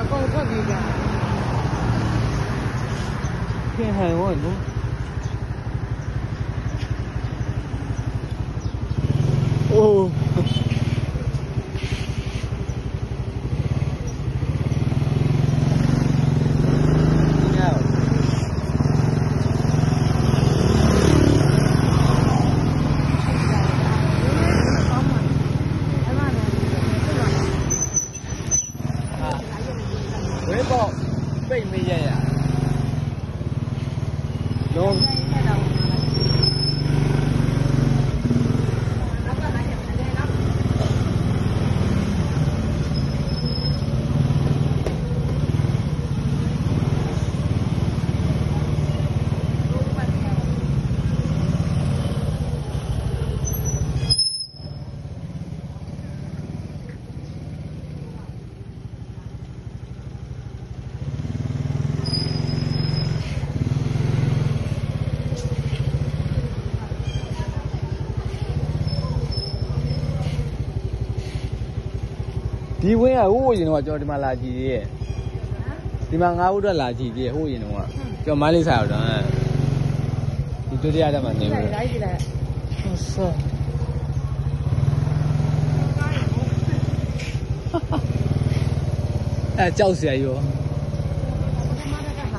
အကုန်ထွက်ပြေးကြပြင်ဟန်ရောနော်အိုး ကောင်းပါအဲ့မှာလည်းဖြစ်လာတယ် ဝဲပေါ့ပိတ်မရရလုံး အဲ့ဒါတော့ဘာလဲလဲနော် ဒီဝင်းကဟိုးရင်တော့ကျွန်တော်ဒီမှာလာကြည့်သေးရဲ့ဒီမှာငါးဦးတော့လာကြည့်သေးရဲ့ဟိုးရင်တော့ကျွန်တော်မိုင်းလေးစားတော့ဒီဒုတိယတက်မှာနေဒီဘူးလိုက်ဒီလိုက်ဟုတ်ဆောအဲကြောက်စရာရောပထမတက်ကဟာ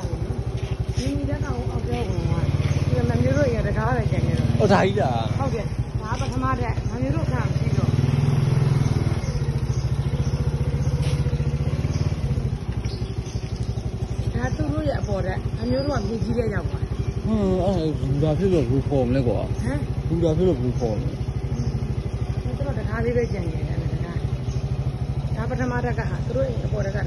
ဒီမိတက်ကောင်အောက်ကျောဝင်သွားဒီမမျိုးတို့ရတကားပဲကျန်နေတော့ဟုတ်ဒါကြီးလားဟုတ်တယ်ဒါပထမတက်မမျိုးတို့ခံပြီးတော့ ဒါသူတို့ရဲ့အပေါ်တက်မမျိုးတို့ကမြေကြီးတဲ့ရောက်သွားဟွန်းအဲဘူဒါဖြစ်လို့ဘူးပေါ်မလဲကွာဟမ်ဘူဒါဖြစ်လို့ဘူးပေါ်မလဲသူတို့တကားလေးပဲကျန်နေတယ်တကားဒါပထမတက်ကဟာသူတို့ရဲ့အပေါ်တက်က